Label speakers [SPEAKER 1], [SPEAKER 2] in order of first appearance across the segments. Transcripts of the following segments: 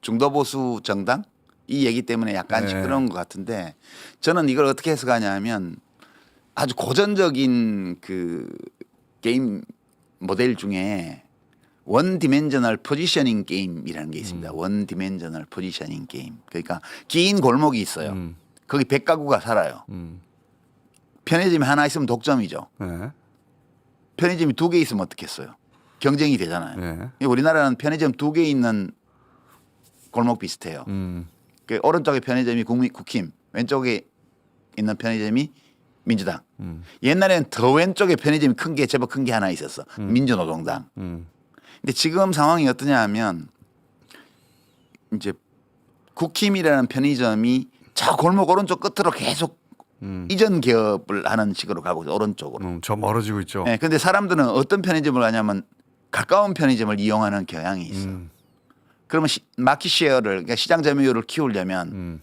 [SPEAKER 1] 중도 보수 정당 이 얘기 때문에 약간
[SPEAKER 2] 네.
[SPEAKER 1] 시끄러운 것 같은데 저는 이걸 어떻게 해석하냐면 아주 고전적인 그 게임 모델 중에 원 디멘저널 포지셔닝 게임이라는 게 있습니다. 원 디멘저널 포지셔닝 게임. 그러니까 긴 골목이 있어요.
[SPEAKER 2] 음.
[SPEAKER 1] 거기 100가구가 살아요.
[SPEAKER 2] 음.
[SPEAKER 1] 편의점이 하나 있으면 독점이죠.
[SPEAKER 2] 네.
[SPEAKER 1] 편의점이 두 개 있으면 어떻겠어요? 경쟁이 되잖아요.
[SPEAKER 2] 네.
[SPEAKER 1] 우리나라는 편의점 두 개 있는 골목 비슷해요.
[SPEAKER 2] 음.
[SPEAKER 1] 그 오른쪽에 편의점이 국민 국힘, 왼쪽에 있는 편의점이 민주당.
[SPEAKER 2] 음.
[SPEAKER 1] 옛날에는 더 왼쪽에 편의점이 큰 게 제법 큰 게 하나 있었어. 민주노동당.
[SPEAKER 2] 음.
[SPEAKER 1] 근데 지금 상황이 어떠냐 하면 이제 국힘이라는 편의점이 저 골목 오른쪽 끝으로 계속
[SPEAKER 2] 음.
[SPEAKER 1] 이전 개업을 하는 식으로 가고 있어 오른쪽으로.
[SPEAKER 2] 음. 저 멀어지고 있죠.
[SPEAKER 1] 예, 근데 사람들은 어떤 편의점을 가냐면 가까운 편의점을 이용하는 경향이 있어. 요
[SPEAKER 2] 음.
[SPEAKER 1] 그러면 시, 마켓 쉐어를 그러니까 시장 점유율을 키우려면
[SPEAKER 2] 음.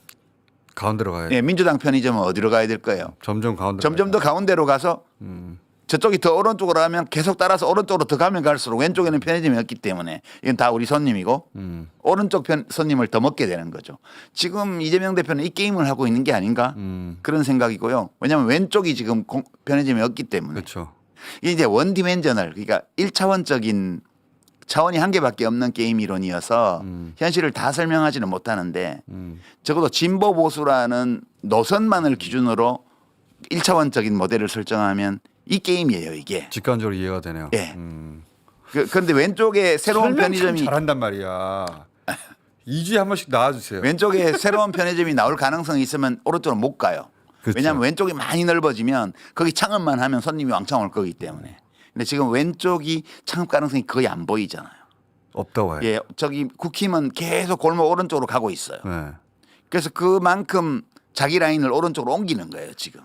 [SPEAKER 2] 가운데로 가야.
[SPEAKER 1] 예, 민주당 편의점은 어디로 가야 될 거예요?
[SPEAKER 2] 점점 가운데.
[SPEAKER 1] 점점 더 가운데로 가서
[SPEAKER 2] 음.
[SPEAKER 1] 저쪽이 더 오른쪽으로 하면 계속 따라서 오른쪽으로 더 가면 갈수록 왼쪽에는 편의점이 없기 때문에 이건 다 우리 손님이고
[SPEAKER 2] 음.
[SPEAKER 1] 오른쪽 편 손님을 더 먹게 되는 거죠. 지금 이재명 대표는 이 게임을 하고 있는 게 아닌가
[SPEAKER 2] 음.
[SPEAKER 1] 그런 생각이고요. 왜냐하면 왼쪽이 지금 공- 편의점이 없기 때문에
[SPEAKER 2] 그렇죠.
[SPEAKER 1] 이게 이제 원 디멘저널 그러니까 일차원적인 차원이 한 개밖에 없는 게임 이론이어서
[SPEAKER 2] 음.
[SPEAKER 1] 현실을 다 설명하지는 못하는데
[SPEAKER 2] 음.
[SPEAKER 1] 적어도 진보 보수라는 노선만을 기준으로 일차원적인 모델을 설정하면 이 게임이에요 이게.
[SPEAKER 2] 직관적으로 이해가 되네요.
[SPEAKER 1] 예.
[SPEAKER 2] 음.
[SPEAKER 1] 그, 그런데 왼쪽에 새로운
[SPEAKER 2] 설명 참
[SPEAKER 1] 편의점이
[SPEAKER 2] 잘한단 말이야. 2주에 한 번씩 나와주세요.
[SPEAKER 1] 왼쪽에 새로운 편의점이 나올 가능성이 있으면 오른쪽으로 못 가요.
[SPEAKER 2] 그렇죠.
[SPEAKER 1] 왜냐하면 왼쪽이 많이 넓어지면 거기 창업만 하면 손님이 왕창 올 거기 때문에. 근데 지금 왼쪽이 창업 가능성이 거의 안 보이잖아요.
[SPEAKER 2] 없다고 해요.
[SPEAKER 1] 예, 저기 국힘은 계속 골목 오른쪽으로 가고 있어요.
[SPEAKER 2] 네.
[SPEAKER 1] 그래서 그만큼 자기 라인을 오른쪽으로 옮기는 거예요 지금.